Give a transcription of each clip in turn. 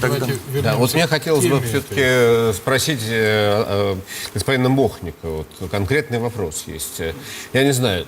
Тогда- давайте Да, вернемся вот мне к хотелось бы теме все-таки этой. спросить э, э, господина Мохника, вот конкретный вопрос есть. Э, Я не знаю,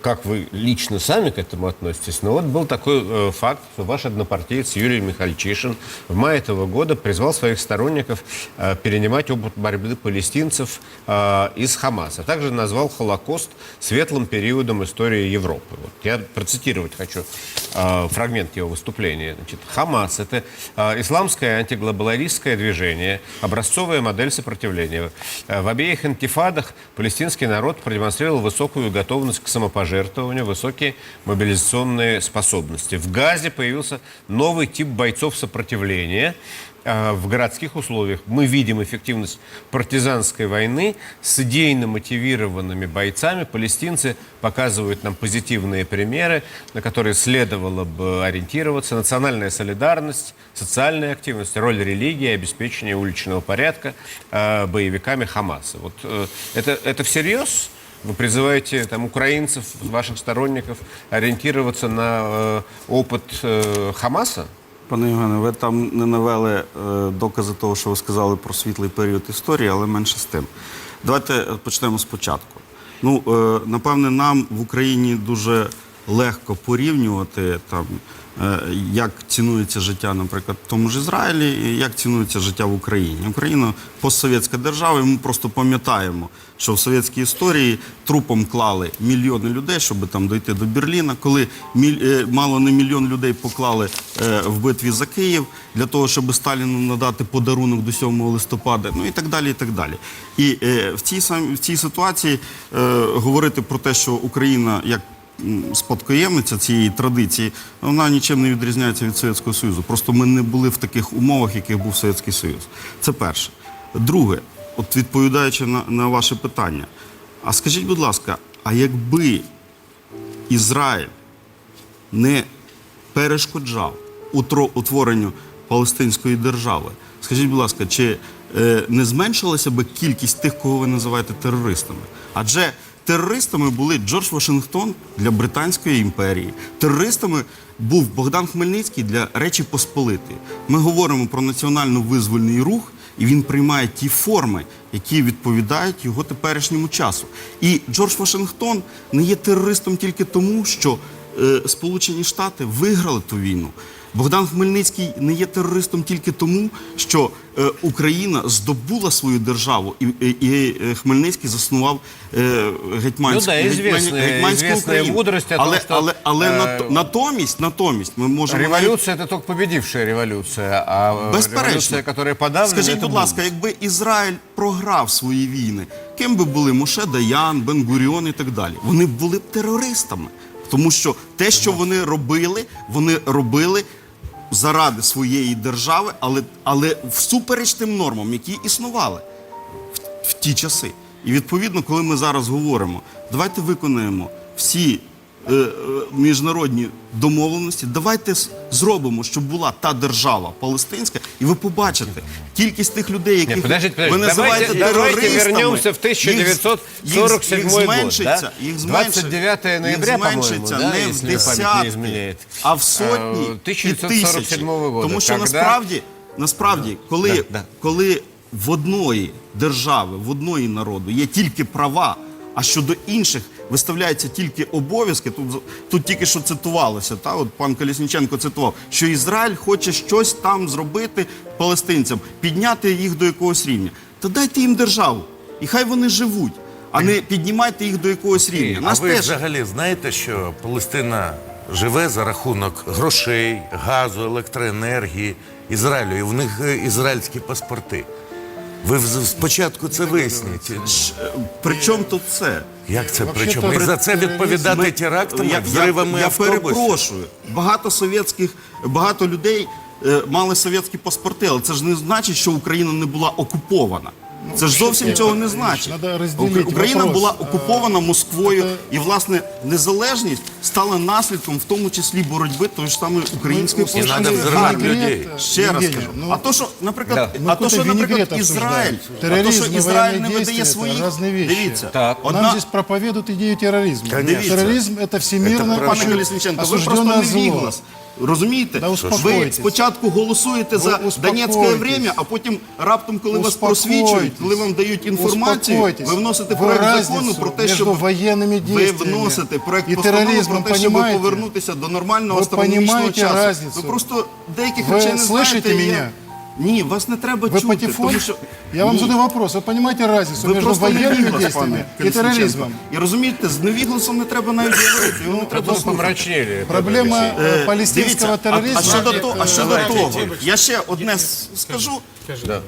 как вы лично сами к этому относитесь, но вот был такой э, факт, что ваш однопартиец Юрий Михальчишин в мае этого года призвал своих сторонников э, перенимать опыт борьбы палестинцев э, из Хамаса. Также назвал Холокост светлым периодом истории Европы. Вот я процитировать хочу фрагмент его выступления. Значит, Хамас – это исламское антиглобалистское движение, образцовая модель сопротивления. В обеих интифадах палестинский народ продемонстрировал высокую готовность к самопожертвованию, высокие мобилизационные способности. В Газе появился новый тип бойцов сопротивления э, в городских условиях. Мы видим эффективность партизанской войны с идейно мотивированными бойцами. Палестинцы показывают нам позитивные примеры, на которые следовало бы ориентироваться. Национальная солидарность, социальная активность, роль религии, обеспечение уличного порядка э, боевиками Хамаса. Вот э, это, это всерьез? Вы призываете там, украинцев, ваших сторонников ориентироваться на э, опыт э, Хамаса? Пане Євгене, ви там не навели е, докази того, що ви сказали про світлий період історії, але менше з тим. Давайте е, почнемо спочатку. Ну, е, напевне, нам в Україні дуже легко порівнювати там, е, як цінується життя, наприклад, в тому ж Ізраїлі, і як цінується життя в Україні. Україна постсовєтська держава, і ми просто пам'ятаємо, що в совєтській історії трупом клали мільйони людей, щоб там дойти до Берліна. Коли е, мало не мільйон людей поклали е, в битві за Київ для того, щоб Сталіну надати подарунок до 7 листопада, ну і так далі. І так далі. І в цій в цій ситуації говорити про те, що Україна як спадкоємниця цієї традиції, вона нічим не відрізняється від Совєтського Союзу. Просто ми не були в таких умовах, яких був Совєтський Союз. Це перше. Друге, от відповідаючи на, на ваше питання, а скажіть, будь ласка, а якби Ізраїль не перешкоджав утворенню Палестинської держави, скажіть, будь ласка, чи е, не зменшилася би кількість тих, кого ви називаєте терористами? Адже терористами були Джордж Вашингтон для Британської імперії, терористами був Богдан Хмельницький для Речі Посполитої. Ми говоримо про національно-визвольний рух. І він приймає ті форми, які відповідають його теперішньому часу. І Джордж Вашингтон не є терористом тільки тому, що е, Сполучені Штати виграли ту війну. Богдан Хмельницький не є терористом тільки тому, що е, Україна здобула свою державу, і, і, і е, Хмельницький заснував е, гетьманську, Ну да, гетьмані- известная- гетьманську известная Україну. мудрость о том, але, що, але, але е, нато- натомість, натомість ми можемо навіть- Революция – это только победившая революция, а э, Безперечно. революция, которая подавлена, Скажіть, это будь ласка, якби Ізраїль програв свої війни, ким би були Моше Даян, Бен-Гуріон і так далі? Вони б були б терористами. Тому що те, що вони робили, вони робили заради своєї держави, але, але всупереч тим нормам, які існували в, в ті часи. І відповідно, коли ми зараз говоримо, давайте виконаємо всі міжнародні домовленості, давайте зробимо, щоб була та держава палестинська, і ви побачите кількість тих людей, яких подождите, подождите. ви називаєте давайте, давайте терористами. вернемся в їх- 1947 їх год. зменшиться, да? їх зменшиться, 29 ноября, їх зменшиться да, не в десятки, а в сотні А, і 1947 тисячі. года, Тому що когда- насправді, насправді, коли, Да, да. коли в одної держави, в одної народу є тільки права, а щодо інших виставляються тільки обов'язки. Тут, тут тільки що цитувалося, та от пан Колісніченко цитував, що Ізраїль хоче щось там зробити палестинцям, підняти їх до якогось рівня. Та дайте їм державу, і хай вони живуть, а не піднімайте їх до якогось рівня. А ви теж взагалі знаєте, що Палестина живе за рахунок грошей, газу, електроенергії Ізраїлю, і в них е, ізраїльські паспорти. Ви вз- спочатку це виясніть. при чому тут це? Як це Вообще-то причому? І за це відповідати Ми- терактами, я, взривами я, я автобусів? перепрошую. Багато совєтських, багато людей е, мали совєтські паспорти, але це ж не значить, що Україна не була окупована. Це ж зовсім цього не значить. надо розділити Укра- Україна вопрос. була окупована Москвою, це- і власне незалежність стала наслідком, в тому числі боротьби тої ж самої української Ну, І надо повстанської взривати армії. людей. Ще раз Евгений, кажу. ну, а то, що, наприклад, Мы а то, що, какой-то наприклад, винегрет Ізраїль, обсуждаем. а то, Терроризм що и Ізраїль военные не видає действия – своїх, это разные вещи. дивіться, Так. одна, Нам здесь проповедуют идею терроризма. Конечно. Терроризм – это всемирно Это Пане правильно. Колісніченко, ви просто осужденное не зло. віглас. Розумієте? Да ви успокойтесь. спочатку голосуєте Ви за успокойтесь. Донецьке время, а потім раптом, коли вас просвічують, Успокойтесь. коли вам дають інформацію, Успокойтесь. ви вносите Вы проект разницу закону про те, между щоб военными ви действиями вносите проект и постанови терроризмом, про те, щоб понимаете? повернутися до нормального Ви астрономічного понімаєте часу. разницю? Ви просто деяких Ви речей не слышите знаєте. і я- мене? Ні, вас не треба Вы чути, патефон? тому що Я вам Ні. задаю вопрос. Вы понимаете разницу Ви между просто военными невіглас, действиями пане и Колесніченко. терроризмом? І розумієте, з невігласом не треба навіть говорити, його не треба Просто слухати. помрачнели. Проблема Алексей. э, Е, палестинского дивіться, терроризма. А, а щодо, то, а щодо Давайте, того, Тимофій. я ще одне с- скажу.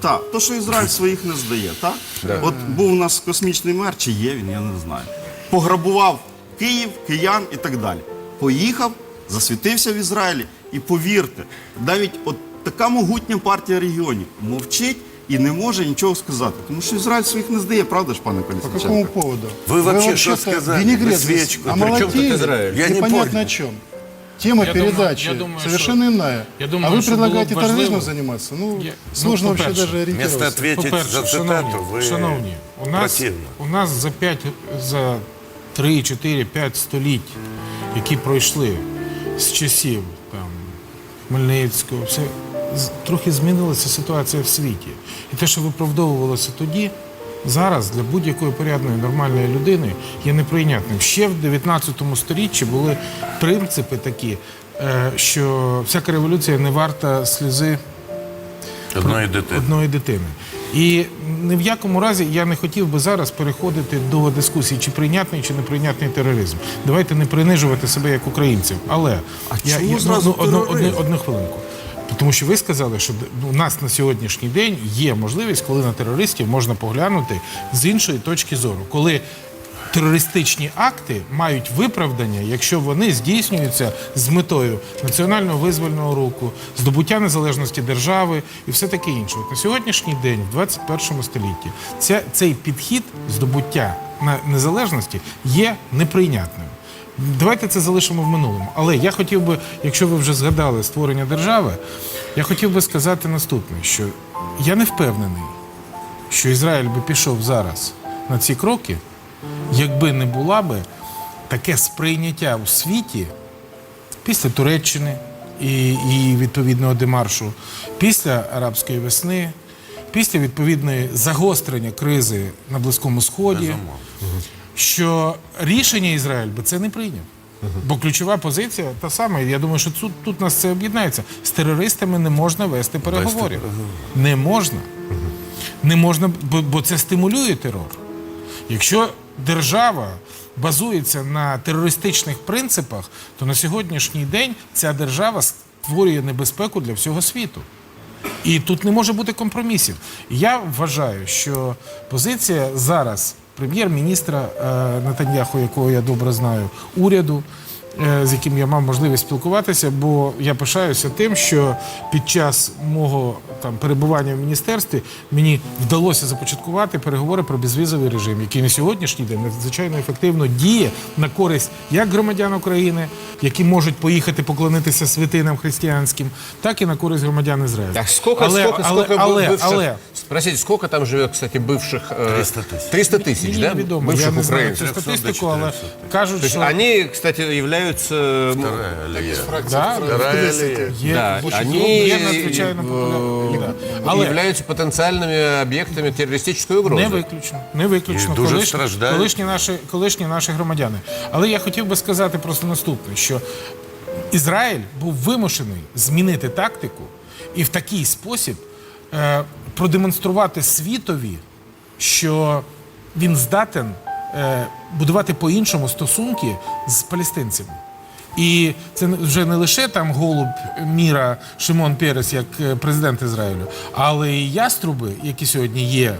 Так, то, що Ізраїль своїх не здає, так? От був у нас космічний мер, чи є він, я не знаю. Пограбував Київ, киян і так далі. Поїхав, засвітився в Ізраїлі. І повірте, навіть от така могутня партія регіонів мовчить і не може нічого сказати. Тому що Ізраїль своїх не здає, правда ж, пане По какому Колесніченко? поводу? Вы вообще что вообще-то сказали? Винегрет Вы здесь свечку. При чем тут омолотили, Израиль? Я не непонятно понял. о чем. Тема Я думаю- передачи я думаю, совершенно что- иная. я думаю, а вы что было предлагаете бы важливо- терроризмом заниматься? Ну, Я- сложно ну, вообще по-перше, даже Вместо ориентироваться. ответить По-перше, за шановні, цитату, ви шановні, у нас, противно. у нас за 5, за 3, 4, 5 століть, які пройшли з часів там, Хмельницького, все, з- трохи змінилася ситуація в світі. І те, що виправдовувалося тоді, зараз для будь-якої порядної нормальної людини є неприйнятним. Ще в 19 столітті були принципи такі, е, що всяка революція не варта сльози одної дитини. одної дитини. І ні в якому разі я не хотів би зараз переходити до дискусії, чи прийнятний, чи неприйнятний тероризм. Давайте не принижувати себе як українців. Але я, чому я, зразу одну, одну, тероризм? одну хвилинку. Тому що ви сказали, що ну, у нас на сьогоднішній день є можливість, коли на терористів можна поглянути з іншої точки зору, коли терористичні акти мають виправдання, якщо вони здійснюються з метою національного визвольного руху, здобуття незалежності держави і все таке інше. От на сьогоднішній день, в 21 столітті, ця, цей підхід здобуття на незалежності є неприйнятним. Давайте це залишимо в минулому. Але я хотів би, якщо ви вже згадали створення держави, я хотів би сказати наступне: що я не впевнений, що Ізраїль би пішов зараз на ці кроки, якби не була би таке сприйняття у світі після Туреччини і, і відповідного демаршу, після арабської весни, після відповідної загострення кризи на Близькому Сході, що рішення Ізраїль би це не прийняв. Бо ключова позиція та сама. Я думаю, що тут, тут нас це об'єднається. З терористами не можна вести переговорів. Не можна. Не можна, бо, бо це стимулює терор. Якщо держава базується на терористичних принципах, то на сьогоднішній день ця держава створює небезпеку для всього світу. І тут не може бути компромісів. Я вважаю, що позиція зараз прем'єр-міністра е, Натаньяху, якого я добре знаю, уряду, з яким я мав можливість спілкуватися, бо я пишаюся тим, що під час мого там перебування в міністерстві мені вдалося започаткувати переговори про безвізовий режим, який на сьогоднішній день надзвичайно ефективно діє на користь як громадян України, які можуть поїхати поклонитися святинам християнським, так і на користь громадян Ізраїлю. Так сколько, але, сколько, але, сколько але, бывших... але, Спросите, сколько там живет, кстати, бывших... э, 300 тысяч. 300 тысяч, мені да? невідомо, Бывших я не знаю украинцев. цю 300 до статистику, але 400. кажуть, То есть що они, кстати, являются... м, Вторая алія. да, Вторая алія. є, Да, дуже- они є надзвичайно популярні. э, Да. Але являются потенциальными объектами террористической угрозы. Не виключно, не виключно. І дуже колишні, страждають. колишні, наші, колишні наші громадяни. Але я хотів би сказати просто наступне: що Ізраїль був вимушений змінити тактику і в такий спосіб е, продемонструвати світові, що він здатен е, будувати по-іншому стосунки з палестинцями. І це вже не лише там голуб міра Шимон Перес як е, президент Ізраїлю, але і яструби, які сьогодні є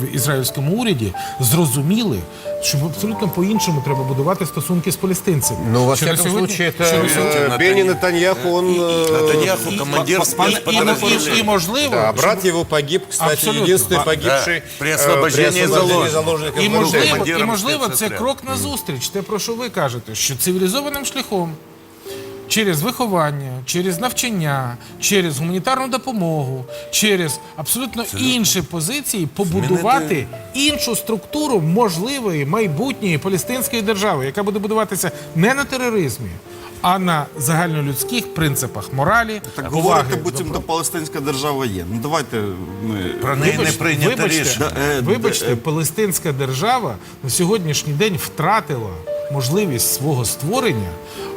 в ізраїльському уряді, зрозуміли, що абсолютно по-іншому треба будувати стосунки з палестинцями. Ну, во Що на всяком сьогодні- случае, що на это сьогодні- э, Бенни Натаньяху, он... э, Натаньяху командир Пане- і, і, спецподразделения. і можливо, Да, щоб- брат его погиб, кстати, Абсолютно. единственный Да, погибший при э, освобождении освобождении заложников. заложников І в Иерусалиме. можливо, і командиром можливо, це спецотряду. крок назустріч, те, про що ви кажете, що цивілізованим шляхом, через виховання, через навчання, через гуманітарну допомогу, через абсолютно інші позиції побудувати іншу структуру можливої майбутньої палестинської держави, яка буде будуватися не на тероризмі, а на загальнолюдських принципах моралі, Так поваги говорите, до палестинська держава є. Ну давайте ми. Про неї не прийнято рішення. Е, вибачте, е, палестинська держава на сьогоднішній день втратила можливість свого створення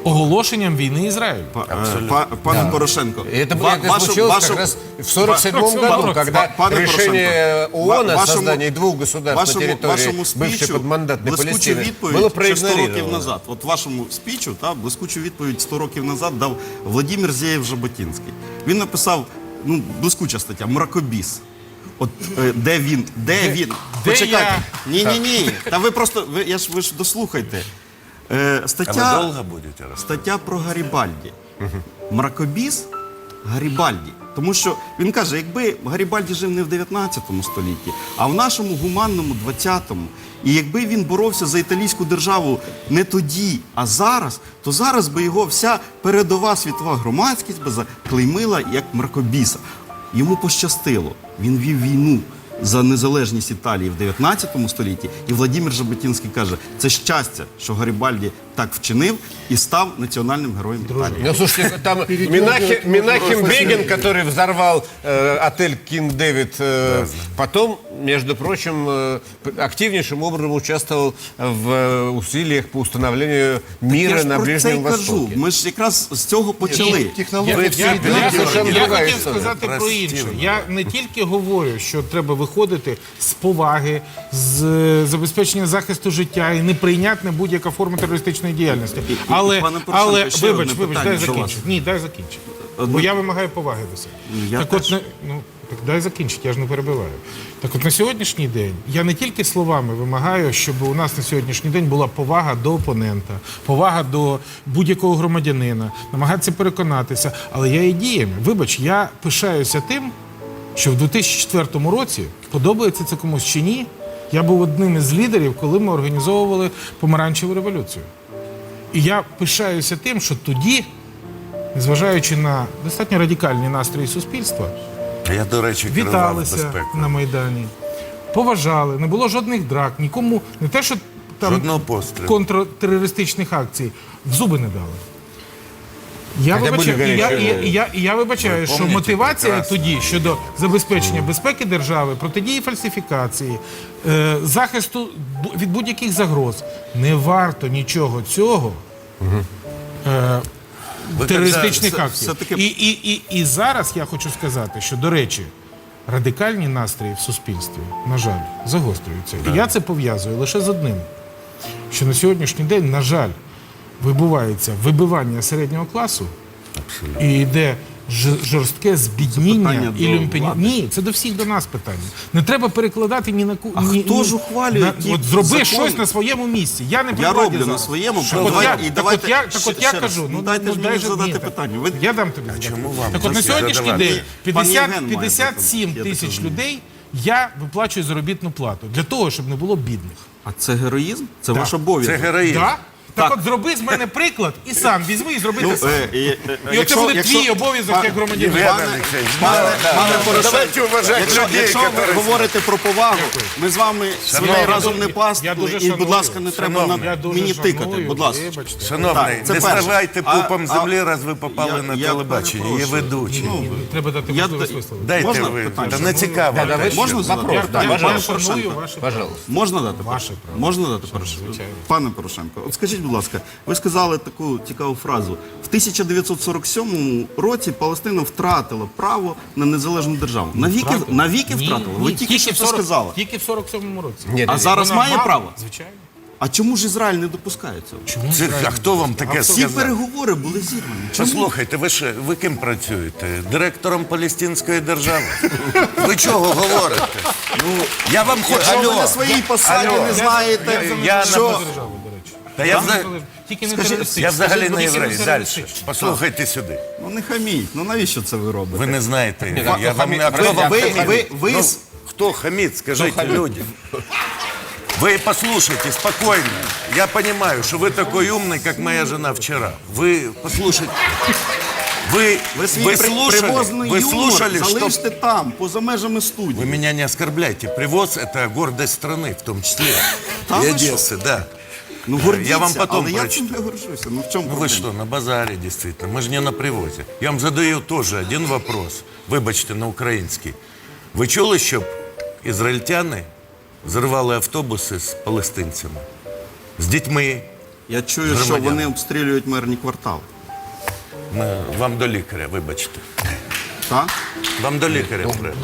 оголошенням війни Ізраїлю. Па- е, па- Пане Порошенко, И это, ва- это вашу- случилось вашу- как раз в 47 Ва- году, Ва- когда Пане решение Порошенко, ООН о вашому- создании двух государств вашому, на территории вашому бывшей спічу подмандатной блискучу Палестины відповідь было ще 100 років проигнорировано. назад. От вашому спічу, та, блискучу відповідь 100 років назад дав Владимир Зєєв Жаботінський. Він написав, ну, блискуча стаття, мракобіс. От е, де він, де, він? де Почекайте. я? Ні, ні, ні. Та ви просто, ви, я ж ви ж дослухайте. Е, А ви стаття, довго будете розказувати? стаття про Гарібальді. Мракобіс Гарібальді. Тому що він каже, якби Гарібальді жив не в 19 столітті, а в нашому гуманному 20-му, і якби він боровся за італійську державу не тоді, а зараз, то зараз би його вся передова світова громадськість би заклеймила як мракобіса. Йому пощастило. Він вів війну за незалежність Італії в 19 столітті. І Владимир Жаботінський каже, це щастя, що Гарібальді так вчинив і став національним героєм Італії. Ну, слушайте, там Минахи- Минахим Бегин, который взорвал э, отель Кинг Дэвид, э, потом, между прочим, э, п- активнейшим образом участвовал в э, усилиях по установлению мира я ж на про це Ближнем й кажу. Востоке. Ми ж якраз з цього почали. Технологии Ви все всі идут. Я Я, совершенно я другая хотів історія. сказати про інше. Простівно. Я не тільки говорю, що треба виходити з поваги, з е, забезпечення захисту життя і неприйнятна будь-яка форма терористичної діяльності. Але, пане Порошенко, але ще вибач, одне вибач, питання дай до закінчити. Ні, дай закінчити. Одне- Бо я вимагаю поваги до себе. Я так теж. от, не- ну, так дай закінчити, я ж не перебиваю. Так от на сьогоднішній день я не тільки словами вимагаю, щоб у нас на сьогоднішній день була повага до опонента, повага до будь-якого громадянина, намагатися переконатися, але я і діями. Вибач, я пишаюся тим, що в 2004 році подобається це комусь чи ні. Я був одним із лідерів, коли ми організовували помаранчеву революцію. І я пишаюся тим, що тоді, незважаючи на достатньо радикальні настрої суспільства, Я, до речі, віталися на Майдані, поважали, не було жодних драк, нікому не те, що там контртерористичних акцій, в зуби не дали. Я, вибачаю, були я, гарячі я, і, я, я вибачаю, Ви що помните мотивація прекрасно. тоді щодо забезпечення безпеки держави, протидії фальсифікації, е, захисту бу- від будь-яких загроз не варто нічого цього. Е, Ви терористичних це- актів. все-таки- І, і, і, і зараз я хочу сказати, що, до речі, радикальні настрої в суспільстві, на жаль, загострюються. І я це пов'язую лише з одним: що на сьогоднішній день, на жаль, вибувається вибивання середнього класу і йде жорстке збідніння і люмпені. Ні, це до всіх до нас питання. Не треба перекладати ні на ку. А ні, хто ні- ж ухвалює на- От зроби закони? щось на своєму місці. Я не Я роблю на своєму, Так от давайте- я- і так давайте от я, так от я раз. кажу, Ну, ну дайте ну, ж дай мені задати ні, питання. Ви- Я дам тобі задати. чому вам Так от на сьогоднішній день Ні, пан 50, 57 запитати, я так тисяч людей я виплачую заробітну плату для того, щоб не було бідних. А це героїзм? Це Так. ваш обов'язок. Це героїзм. Да? Так, от зроби з мене приклад і сам візьми і зроби Ну, те саме. е, е, І якщо- оце буде твій обов'язок як громадянина. Давайте уважати якщо, людей, якщо ви говорите про повагу, ми з вами свиней разом не я пасти, дуже і, будь шаную. ласка, не треба Шановний, Я на дуже мені шаную, тикати, будь ласка. вибачте. Шановний, Так, це не перше. ставайте А- пупом а- землі, раз ви попали Я- на я телебачення. Є перепрошую. ведучий. Ну, Треба дати Я можливість висловити. Дайте Можна ви. питання? Та не цікаво. Можна задати? я, пожалуйста. шаную Пожалуйста. Можна дати? Ваше право. Можна дати Порошенко? Пане Порошенко, от скажіть, будь ласка, ви сказали таку цікаву фразу. В 1947 році Палестина втратила право на незалежну державу. Навіки, Втратила? навіки Ні, втратила? Ви ні, тільки що в це 40 сказали. Тільки в 47-му році. Ні, А ні, зараз Вона має мала- право? Звичайно. А чому ж Ізраїль не допускає цього? Чому Це, а хто вам таке Всі сказав? переговори були зірвані. Чому? Послухайте, ви ж ви ким працюєте? Директором Палестинської держави? Ви чого говорите? Ну, я вам хочу. Якщо ви на своїй посаді не знаєте, Я на що... Та я, взагалі- Тільки не Скажіть, терористичні. я взагалі не Тільки єврей. Далі. терористичні. Послухайте сюди. Ну не хаміть, ну навіщо це ви робите? Ви не знаєте. Ні, Я, хто вам хамить? не а хто Ви- вам ви- хамить? ви- ви Ну, з- Хто хамит, скажите людям. Вы послушайте спокойно. Я понимаю, что вы такой умный, как моя жена вчера. Вы послушайте. Вы, Ви свій вы при- слушали, привозний вы юмор слушали, что... залиште там, поза межами Вы студії. меня не оскорбляйте. Привоз – это гордость страны, в том числе. Да И вы что? Одессы, да. Ну, Э, гордіться, Я вам потом але я прочитаю. цим не горжуся. Ну, в чому Ну вы проблема? что, на базаре действительно? Мы же не на привозе. Я вам задаю тоже один вопрос. Вибачте, на український. Ви чули, щоб ізраїльтяни взривали автобуси з палестинцями? З дітьми? Я чую, що Громадяни. вони обстрілюють мирні квартали. Ми- Вам до лікаря, вибачте. Так? Вам до лікаря треба.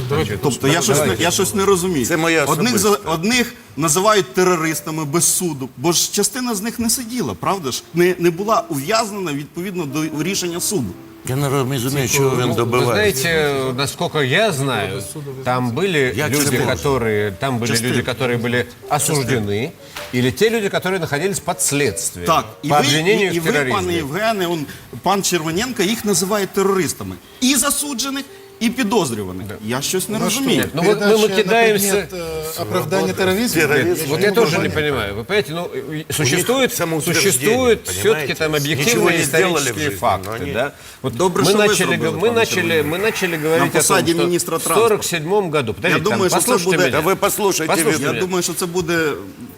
Тобто я щось, не, я щось не розумію. Це моя одних, за- одних називають терористами без суду, бо ж частина з них не сиділа, правда ж? Не, не була ув'язнена відповідно до рішення суду. Я не розумію, чого він Вы добиває. знаете, насколько я знаю, там были Я люди, честно. которые, там были Часто. люди, которые были осуждены, или те люди, которые находились под следствием Так, і по ви, обвинению і, і в ви, терроризме. пане Євгене, он, пан Червоненко їх називає терористами. І засуджених, і підозрюваних. Я щось не Ну что, розумію. Ну вот мы- мы передача на кидаемся- предмет, э, оправдания терроризма. Терроризм. Вот не я могу тоже не понять. понимаю. Вы понимаете, ну, и- и существует, самоутверждение, существуют понимаете? все-таки там Ничего объективные не сделали в исторические жизни, но факты, они- да? Вот Добре, мы что вы начали, сделали, мы пан начали, Червоненко. мы начали говорить На о том, посаде что министра в транспорта. 47 году, подождите, Я думаю, там, что это послушайте будет- меня. Та ви послухайте Послушайте від... Я думаю, що це буде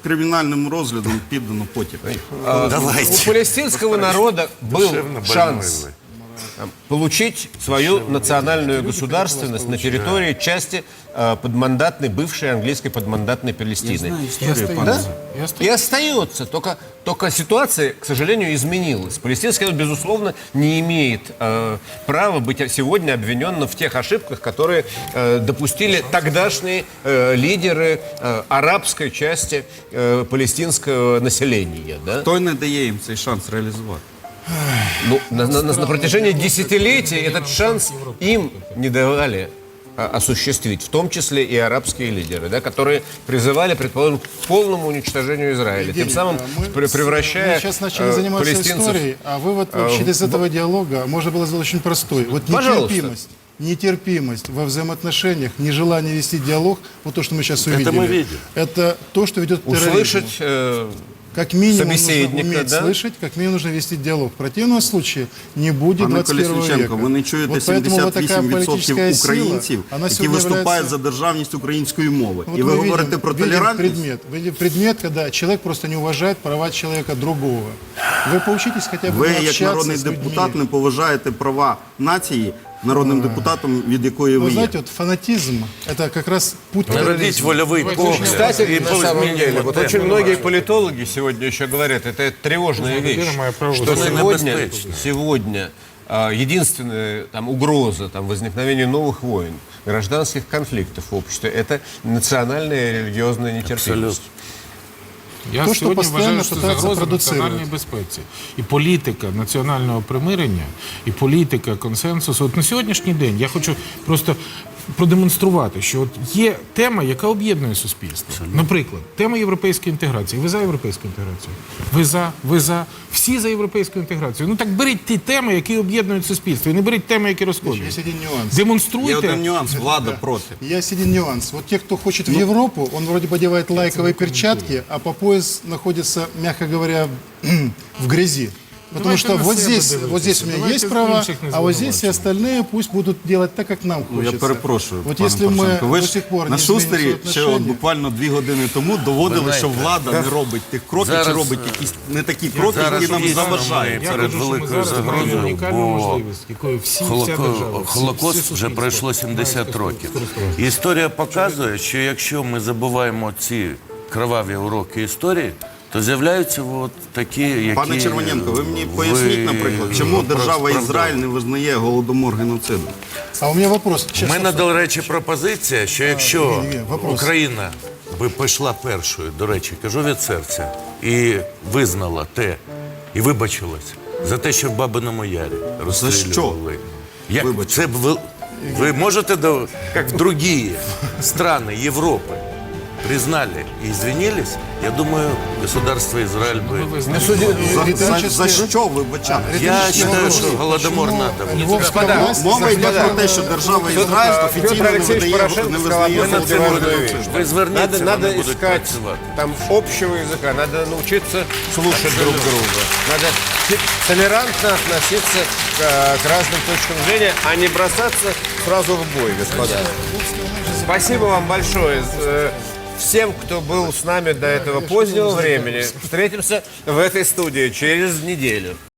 кримінальним розглядом піддано потім. У Давайте. палестинского народа был Душевно больной шанс вы. там, получить свою национальную государственность на территории части э, подмандатной, бывшей английской подмандатной Палестины. Да? И остается. Только, только ситуация, к сожалению, изменилась. Палестинский народ, безусловно, не имеет э, права быть сегодня обвиненным в тех ошибках, которые э, допустили тогдашние э, лидеры э, арабской части э, палестинского населения. Да? Хто не дає їм цей шанс реалізувати? Ну, на, на- на- на протяжении десятилетий этот шанс им не давали а, осуществить, в том числе и арабские лидеры, да, которые призывали, предположим, к полному уничтожению Израиля, тем Евгений, самым а мы пр- превращая Мы сейчас начали э, заниматься палестинцев историей, а вывод вообще из этого диалога можно было сделать очень простой. Вот Пожалуйста. нетерпимость, нетерпимость во взаимоотношениях, нежелание вести диалог, вот то, что мы сейчас увидели. мы видим. Это то, что ведет к терроризму. услышать э, Как минимум нужно собеседника, уметь да? слышать, как минимум нужно вести диалог. В противном случае не будет Пане 21 Колісниченко, века. ви не чуєте вот поэтому вот такая 78% политическая сила, українців, она які сегодня виступають является- за державність української мови. Вот І ви мы говорите видим- про видим толерантність? предмет. Видим предмет, когда человек просто не уважает права человека другого. Вы поучитесь хотя бы Ви, як общаться народний с людьми. депутат, не поважаєте права нації народним депутатом, від якої Вы ви є. знаете, вот фанатизм – это как раз путь Народіть терроризма. вольовий погляд. Кстати, і на самом змінюємо деле, вот тему. очень многие политологи сегодня еще говорят, это тревожная вещь, мое право что Это сегодня, небезпечно. сегодня а, единственная там, угроза там, возникновения новых войн, гражданских конфликтов в обществе, это национальная и религиозная нетерпимость. Абсолютно. Я То, сьогодні що вважаю, що це загроза національній безпеці. І політика національного примирення, і політика консенсусу. От на сьогоднішній день я хочу просто продемонструвати, що от є тема, яка об'єднує суспільство. Наприклад, тема європейської інтеграції. Ви за європейську інтеграцію? Ви за, ви за. Всі за європейську інтеграцію. Ну так беріть ті теми, які об'єднують суспільство, і не беріть теми, які розходять. Нюанс. Є Демонструйте. один нюанс, влада проти. Есть один нюанс. Вот те, кто хочет в Европу, он вроде бы одевает лайковые перчатки, а по пояс находится, мягко говоря, в грязи. Потому Давайте что на вот здесь, дивитися. вот здесь у меня Давайте есть права, інших не а вот здесь все звинувачуємо. остальные пусть будут делать так, как нам Ну, хочется. я перепрошую, Вот пане если мы Порошенко. Ви до ж сих пор на не изменим Шустері ще от отношения, буквально дві години тому доводили, Ви що знаєте, влада не робить тих кроків, зараз, чи робить е, якісь не такі кроки, зараз які нам дійсно заважають. Я перед кажу, що ми великою зараз маємо загрозою, унікальну бо можливість, якою всі, вся держава, Холоко... всі- Холокост вже суспільства пройшло 70 років. Історія показує, що якщо ми забуваємо ці кроваві уроки історії, то з'являються от такі, які... Пане Червоненко, ви мені поясніть, наприклад, чому держава Ізраїль не визнає голодомор геноцидом? А у меня вопрос. У мене, до речі, пропозиція, що якщо ні, ні, вопрос. Україна би пішла першою, до речі, кажу від серця, і визнала те, і вибачилась за те, що в Бабиному Ярі розстрілювали. Як Вибачилась? це б ви, ви можете, до, як в другі страны Європи, признали и извинились, я думаю, государство Израиль бы... Ви Мы знаєте, судим- За, за, Риторический- за що вибачати? Я Риторический считаю, вопрос. что голодомор Почему надо. Львовская Господа, власть Мова йде заставила- про те, що держава Петр- Ізраїль Петр офіційно не Алексеевич видає, Порошенко не сказал визнає одну над цим голодомор важную геноцидом. вещь. Ви зверніться, Надо, вони надо будуть искать працювати. там общего языка, надо научиться слушать друг друга, надо те- толерантно относиться к, э, к разным точкам зрения, а не бросаться сразу в бой, господа. Спасибо вам большое. Э, всем, кто был с нами до этого позднего времени. Встретимся в этой студии через неделю.